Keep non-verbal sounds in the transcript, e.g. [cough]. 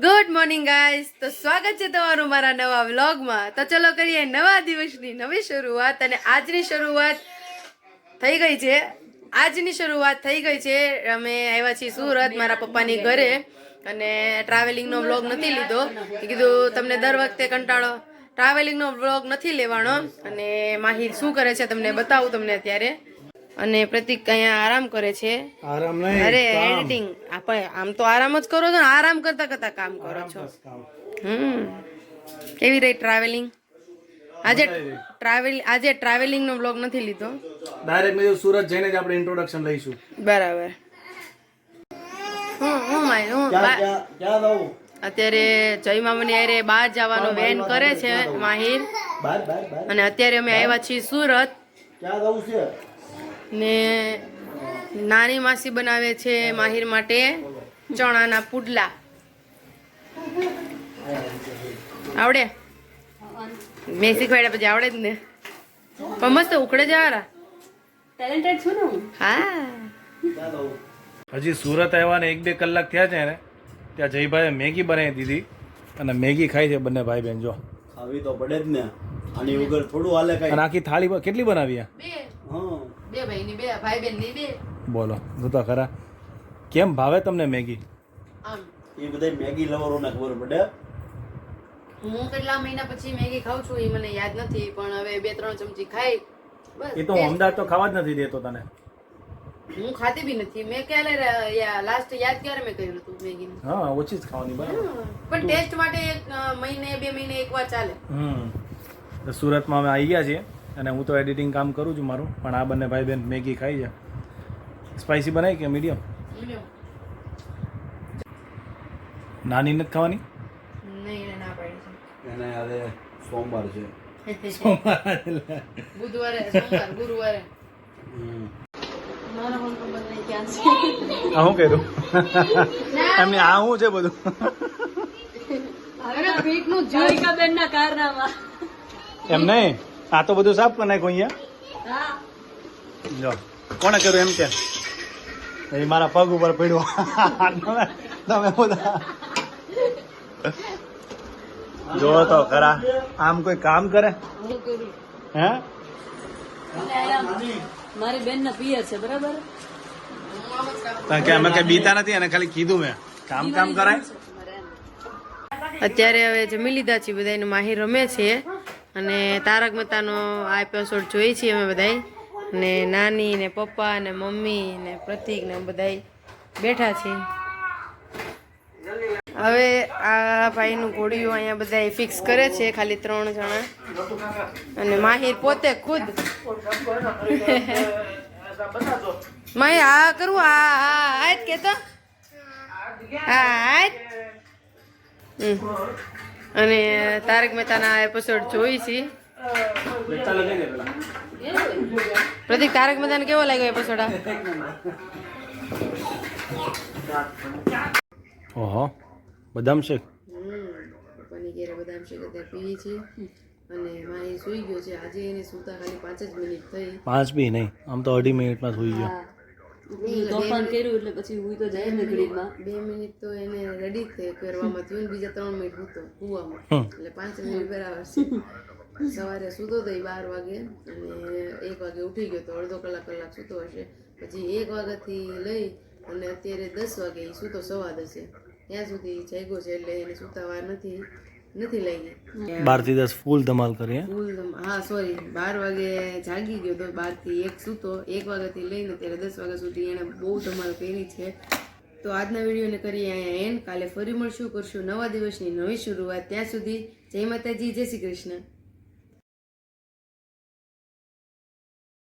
Good morning guys તો સ્વાગત છે તમારું મારા નવા વ્લોગમાં. તો ચલો કરીએ નવા દિવસની નવી શરૂઆત અને આજની શરૂઆત થઈ ગઈ છે. આજની શરૂઆત થઈ ગઈ છે. અમે આવ્યા છીએ સુરત, મારા પપ્પાની ઘરે. અને ટ્રાવેલિંગનો વ્લોગ નથી લીધો. કીધું, તમને દર વખતે કંટાળો. ટ્રાવેલિંગનો વ્લોગ નથી લેવાનો. અને માહિર શું કરે છે, તમને બતાવું તમને અત્યારે. અને પ્રતિક અહીંયા આરામ કરે છે. આરામ નહીં અરે એડિટિંગ આપણે આમ તો આરામ જ કરો છો ને આરામ કરતા કરતા કામ કરો છો. હમ. કેવી રહી ટ્રાવેલિંગ આજે ટ્રાવેલ આજે ટ્રાવેલિંગ નો બ્લોગ નથી લીધો? ડાયરેક્ટ મેં સુરત જઈને જ આપણે ઇન્ટ્રોડક્શન લઈશું. બરાબર. હું હું માય હું બા- અત્યારે જય મામાની અરે બહાર જવાનો વેન કરે છે માહિર. અને અત્યારે અમે આવ્યા છીએ સુરત. ક્યાં જવું છે? ને નાની માસી બનાવે છે માહિર માટે ચણાના પુડલા. આવડે? મેં શીખવાડ્યા પછી આવડે જ ને. પણ મસ્ત ઉકળે જવારા ટેલેન્ટેડ છું ને હા? હજી સુરત આવ્યા ને એક બે કલાક થયા છે ને ત્યાં જયભાઈએ મેગી બનાવી દીધી અને મેગી ખાઈ છે બંને ભાઈ બહેન જો. ખાવી તો પડે જ ને. આની વગર થોડું હાલે કઈ. અને આખી થાળી કેટલી બનાવી આ? બે. હા. બે ભાઈ ની બે ભાઈ બેનની બે. બોલો તો ખરા. કેમ ભાવે તમને મેગી? આમ. એ બધા મેગી લવરોને ખબર પડે. હું કેટલા મહિના પછી મેગી ખાઉં છું એ મને યાદ નથી પણ હવે બે ત્રણ ચમચી ખાઈ. બસ એ તો હું અમદાવાદ તો ખાવા જ નથી દેતો તને. હું ખાતી બી નથી. મેં ક્યારે લાસ્ટ યાદ ક્યારે મેં કર્યું હતું મેગી હા ઓછી જ ખાવાની બરાબર. પણ ટેસ્ટ માટે એક અ, મહિને બે મહિને એક વાર ચાલે. હમ. સુરતમાં અમે આવી ગયા છીએ અને હું તો એડિટિંગ કામ કરું છું મારું પણ આ બંને ભાઈ બહેન મેગી ખાઈ છે. સ્પાઇસી બનાવી કે મીડિયમ નાની નથી ખાવાની? નહીં એને ના પાડી એને આજે સોમવાર છે. [laughs] છે બુધવારે સોમવાર ગુરુવારે. આ શું કર્યું? એમની આ શું છે બધું? અરે પેટનું કારનામાં. એમ નહીં? આ તો બધું સાફ કરી નાખ્યું અહીંયા? જો કોણે કર્યું એમ કે? એ મારા પગ ઉપર પડ્યો. [laughs] તમે બધા. જો તો ખરા આમ કોઈ કામ કરે? હે મારી બેન ના પિયર છે બરાબર? કારણ કે અમે કઈ બીતા નથી અને ખાલી કીધું મેં. કામ કામ કરાય? અત્યારે હવે જમી લીધા છીએ બધા માહિર રમે છે. અને તારક મહેતાનો આ એપિસોડ જોઈએ છીએ અમે બધાય. ને નાની ને પપ્પા ને મમ્મી ને પ્રતિક ને બધાય બેઠા છીએ. હવે આ ભાઈનું ઘોડિયું અહીંયા બધા ફિક્સ કરે છે, ખાલી ત્રણ જણા. અને માહિર પોતે ખુદ. [laughs] માહિર આ કરું આ જ કેતો. હા આ જ. હમ. અને તારક મહેતાના એપિસોડ જોઈ છે. પ્રતિક તારક મહેતાને કેવો લાગ્યો એપિસોડ આ? ઓહો બદામ શેક. પપ્પાની ઘેરે બદામ શેક અત્યારે પીએ છીએ. અને મારી સુઈ ગયો છે. આજે એને સૂતા ખાલી પાંચ જ મિનિટ થઈ. પાંચ બી નહીં આમ તો અઢી મિનિટમાં સુઈ ગયો. તોફાન કર્યું એટલે પછી હું તો જાય ને ઘડીમાં બે મિનિટ તો એને રેડી થઈ કરવામાં થયું ને બીજા ત્રણ મિનિટ હતો કૂવામાં હમ. એટલે પાંચ મિનિટ બરાબર છે. સવારે સૂતો હતો બાર વાગે અને એક વાગે ઉઠી ગયો તો અડધો કલાક કલાક સૂતો હશે. પછી એક વાગ્યાથી લઈ અને અત્યારે દસ વાગે સૂતો સવા દસે ત્યાં સુધી જાગ્યો છે એટલે એને સૂતા વાર નથી. નથી લાગી બારથી દસ ફૂલ ધમાલ કરીએ. ફૂલ હા સોરી બાર વાગે જાગી ગયો તો બારથી એક સૂતો. એક વાગ્યાથી લઈને ત્યારે દસ વાગ્યા સુધી એને બહુ ધમાલ કરી છે. તો આજના વિડીયોને કરીએ અહીંયા એન્ડ કાલે ફરી મળશું કરશું નવા દિવસની નવી શરૂઆત. ત્યાં સુધી જય માતાજી જય શ્રી કૃષ્ણ.